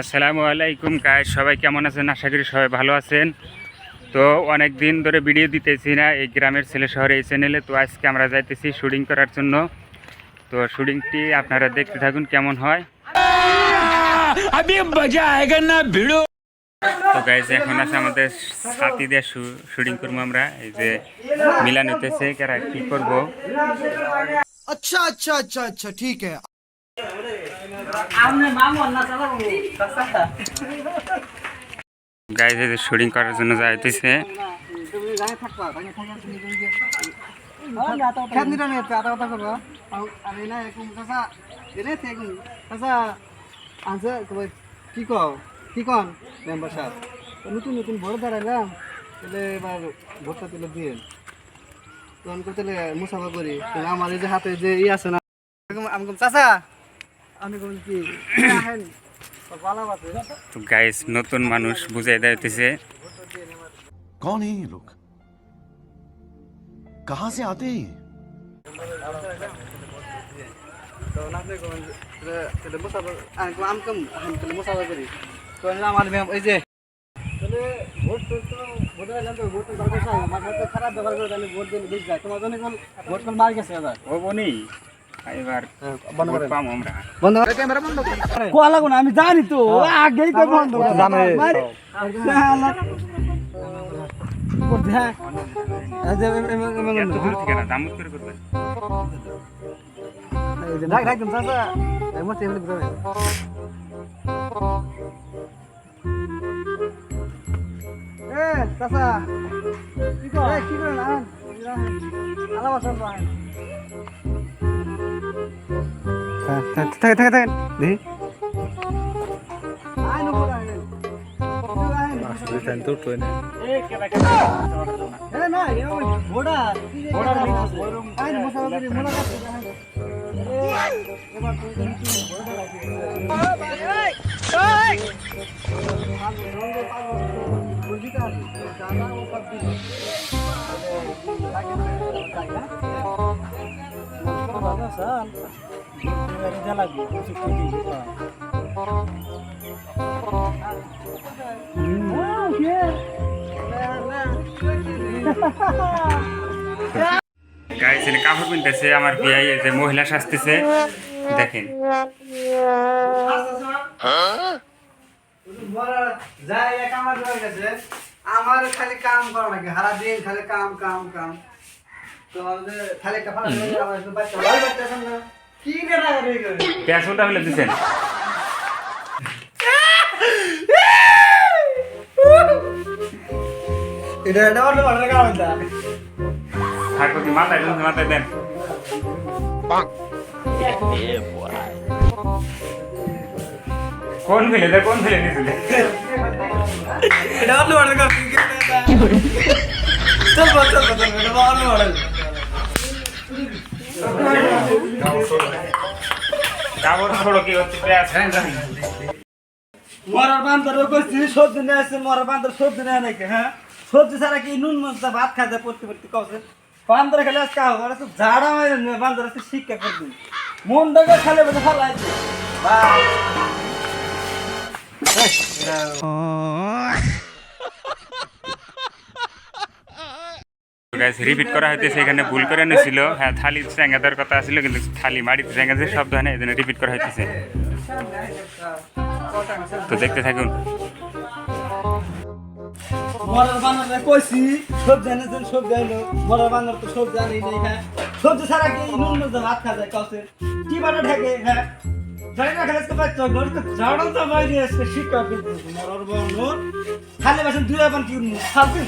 আসসালামু আলাইকুম গায়ে সবাই কেমন আছেন? আশা করি সবাই ভালো আছেন। তো অনেক দিন ধরে ভিডিও দিতেছি না এই গ্রামের ছেলে শহরে এই চ্যানেলে তো আজকে আমরা যাইতেছি শুটিং করার জন্য। তো শুটিংটি আপনারা দেখতে থাকুন কেমন হয়। তো গাইজ এখন আছে আমাদের সাথী দিয়ে শুটিং করব আমরা। এই যে মিলান হইতেছে কি করব? আচ্ছা আচ্ছা আচ্ছা আচ্ছা ঠিক আছে। গাইজ এই শুটিং করার জন্য যাইতেছে কি কও কি কন মেম্বার সাহেব নতুন নতুন ভোট দাঁড়াইলাম তাহলে এবার ভোটটা তুলে দিয়ে তখন তাহলে মুসাফা করি আমার এই যে হাতে যে ই আছে না চাচা তো গাইস নতুন মানুষ বুঝাই দিতেছে। কন হ্যাঁ লোক কাহা সে আতে খারাপ ব্যবহার করে ভোট দিন বেশ যায়। তোমার জন্য ভোট মার গেছে এবার নেই করে করে না আমি জানি তো। আগেই তো বন্ধ করে না করে চাচা। কি কর কি করেন আন আলা বাসন পান থাকে থাকে থাকে দেখি আইন উপর কাটতে এবার তুই ঘোড়া রাখি গাইজ এনে কাপড় কিনতেছে আমার বিয়ে এই যে মহিলা সাজতেছে দেখেন। আমার আমার খালি কাম করা লাগে। সারা দিন খালি কাম কাম কাম। একটা ফালা দিচ্ছেন এটা এটা অন্য অন্য কাম এটা থাকো মাথায় দেন মাথায় দেন। কোন ফেলে দে কোন ফেলে দিয়েছিল? এটা অন্য অন্য কাম কি করে চল বল চল এটা অন্য অন্য কাপড় ছোড়ো কি হচ্ছে? মরার বান্দর করছি সবজি নিয়ে আসছে মরার বান্দর সবজি নেয় নাকি হ্যাঁ? সবজি ছাড়া কি নুন মশলা ভাত খায় যায় পড়তে পড়তে কছে বান্দর খেলে আজকে আহ ওরা তো ঝাড়া মারে বান্দর শিক্ষা মন খালে ফলাই গাইস রিপিট করা হইতেছে, এখানে ভুল করে নিয়েছিল হ্যাঁ থালি চেঙ্গা দেওয়ার কথা ছিল কিন্তু থালি মাটিতে চেঙ্গা দিয়ে শব্দ হয় না এই রিপিট করা হইতেছে। তো দেখতে থাকুন। মরার বান্দর কইছি সবজি এনেছেন সবজি আইলো মরার বান্দর তো আনি নেই হ্যাঁ। সবজি ছাড়া কি নুন ভাত খায় যায় কছে কি হ্যাঁ। জানি না তো তো ঝাড়ন তো বাইরে মরার বান্দর খালি বাসন দুই আবার কি খাবি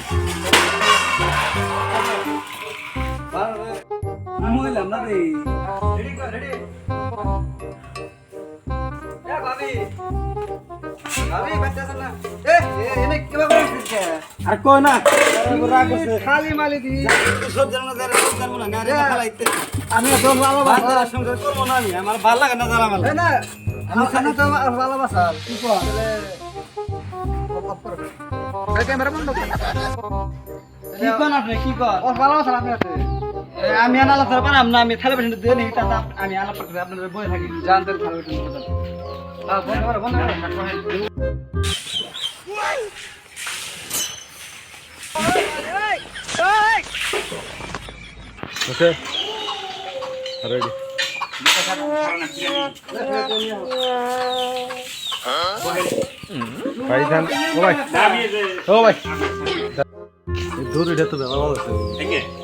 মহিলাম না রে। রেডি কর রেডি এ ভাবি। ভাবি বাচ্চা না? এ এনে কি বাবা আর কই না খালি মালি দি। সব জানো না যারা সব জানো না আরে খালাইতে আমি তো ভালোবাসা সংসার করব না আমি আমার ভালো লাগে না জানা না আমি খানা তো ভালোবাসা কি কো ক্যামেরা বন্ধ কি কোন আপনি? কি কর? ও ভালোবাসা আপনি আছে আমি আনালা ধরে পারাম না আমি থালে পেশেন্ট দিয়ে নিই তা আমি আলাপ করতে আপনাদের বই থাকি। জানতে থালে পেশেন্ট হ্যাঁ বন্ধ করো বন্ধ করো। দূর তো রেডি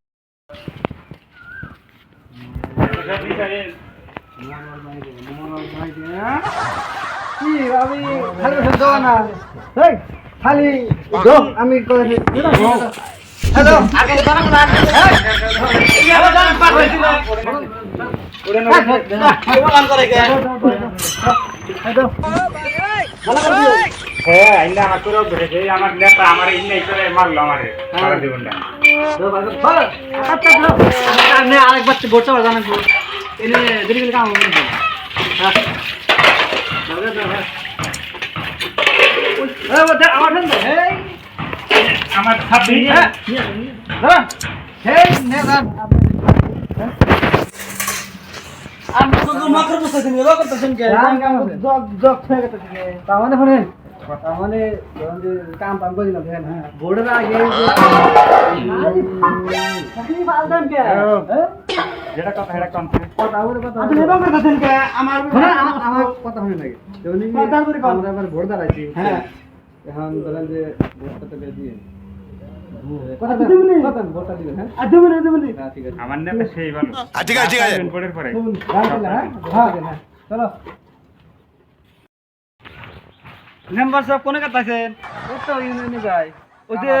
খালি না আমি হ্যালো আগে করে আগে এই হ্যালো দানা পার হইছি না কে? আমার করে আমার আমার না হ্যাঁ। আমার ঠান্ডা হেই আমার ছাব্বিশ হ্যাঁ। নে দান আমি তো মাত্র বসে দিন এলো কত শুনকে জগ জগ থেকে তো তার মানে মানে ধরুন যে কাম পাম করে দেখেন হ্যাঁ আগে যেটা কথা সেটা কনফারেন্স কথা বলে কথা আপনি এবার কথা কে আমার আমার কথা শুনে লাগে যেমন আমরা এবার ভোট দাঁড়াইছি হ্যাঁ। এখন ধরেন যে ভোটটা তো দিয়ে। কথা দেবেন কথা ভোটটা দিবেন হ্যাঁ। দেবেন হ্যাঁ ঠিক আছে। আমার নেতা সেই ভালো। ঠিক আছে, ঠিক আছে। ভোটের পরে। মেম্বার সাহেব কোনে যায়। ওই যে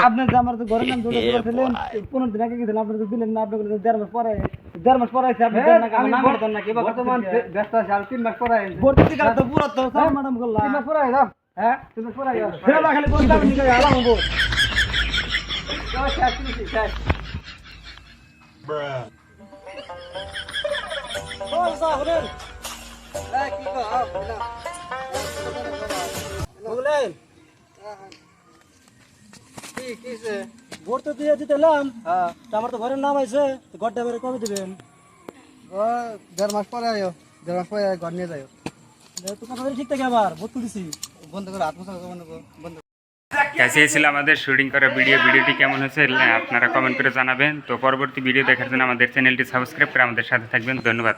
আপনার যে আমার তো ঘরের নাম জোগাড় করেছিলেন পনেরো দিন আগে গেছিলেন আপনি তো দিলেন না আপনি বললেন দেড় মাস পরে দেড় মাস পরে আছে আপনি দেন না আমার নাম দেন না কি? বর্তমান ব্যস্ত আছে আর তিন মাস পরে ভর্তি টিকা তো পুরো তো সব ম্যাডাম করলাম তিন মাস পরে আইলাম হ্যাঁ তিন মাস পরে ফেরা খালি দাম নিকে আলাম গো শেষ শেষ শেষ বল সাহরেন এই কি কো আও বুঝলেন কি কিসে ভোট তো দিয়ে দিতেলাম হ্যাঁ। আমার তো ঘরের নাম আছে ঘরটা কবে দিবেন? ও দেড় মাস পরে আয়ো দেড় মাস পরে ঘর নিয়ে যাও তো কথা ঠিক থাকে আবার ভোট তুলিছি বন্ধ করে আত্মসাৎ বন্ধ বন্ধ কাছে ছিল আমাদের শুটিং করা ভিডিও ভিডিওটি কেমন হয়েছে আপনারা কমেন্ট করে জানাবেন। তো পরবর্তী ভিডিও দেখার জন্য আমাদের চ্যানেলটি সাবস্ক্রাইব করে আমাদের সাথে থাকবেন। ধন্যবাদ।